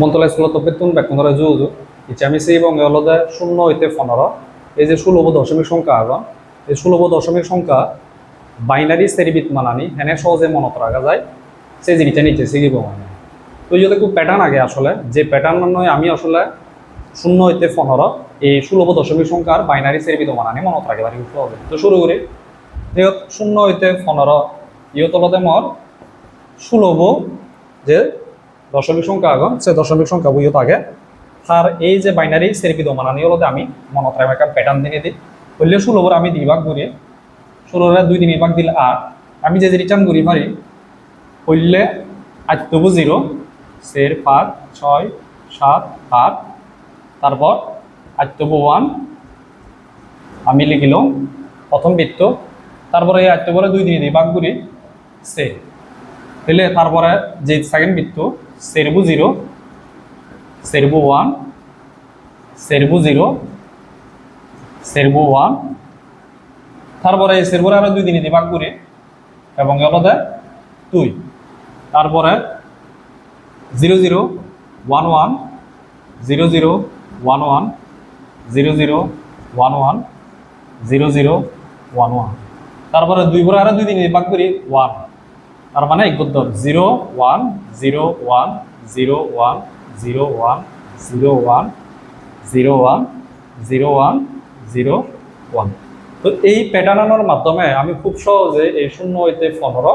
মন্ত্রালয় স্কুলত বেতন বেতনরা যুজু ইচ্ছে আমি সেই এবং অলদে শূন্য হইতে পনেরো। এই যে ষোলব দশমিক সংখ্যা আগন এই ষোলব দশমিক সংখ্যা বাইনারি, সেরিবিত মানানি হেনে সহজে মনত রাখা যায়। সেই জিনিসটা নিচে শিখিব মানে। তো যদি খুব প্যাটার্ন আগে আসলে, যে প্যাটার্ন নয় আমি আসলে শূন্য হইতে পনেরো, এই ষোলব দশমিক সংখ্যার বাইনারি, সেরিবিত মানানি মনত রাখতে পারি সহজে তো শুরু করি। শূন্য হইতে পনেরো। ইহত হলতে মর ষোলব যে দশমিক সংখ্যা আগন সে দশমিক সংখ্যা বইও থাকে তার এই যে বাইনারি সেরপিদ মানানি হলো আমি মনত রাখব একটা প্যাটার্ন দিয়ে দিই। বললে ষোলোর আমি দুই ভাগ করি, ষোলোরে দুই তিন ভাগ দিলে আট। আমি যে রিটার্ন করি পারি হইলে আজ তবু জিরো সের পাঁচ, ছয়, সাত, আট। তারপর আজ তবু ওয়ান আমি লিখিল প্রথম বৃত্ত। তারপরে এই আত্মপরে দুই দিন ভাগ করি, সে। তাহলে তারপরে যে সেকেন্ড বৃত্ত সেরবু জিরো, সেরবু ওয়ান, সেরবু জিরো, সেরবু ওয়ান। তারপরে এই সেরবুর আরও দুই দিন ভাগ করি এবং এলাদা দুই। তারপরে zero zero, one one, zero zero, one one, zero zero, one one, zero zero, one one. তারপরে দুই করে আরও দুই দিন ভাগ করি, ওয়ান। তার মানে একদম zero one zero one zero one zero one zero one zero one zero one zero one. তো এই প্যাটার্নানোর মাধ্যমে আমি খুব সহজে এই শূন্য হইতে পনেরো,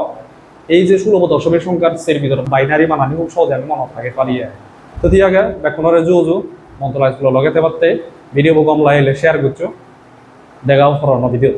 এই যে ষোলো দশমিক সংখ্যার সের ভিতরে বাইনারি মানানি খুব সহজে আমি মনত থাকে পারিয়ে। তো ঠিক আগে বেকুনরে জু জু মন্ত্রালয় লগাতে পারতে ভিডিও কম লাইলে শেয়ার করছ দেখাও পুরোনো ভিডিও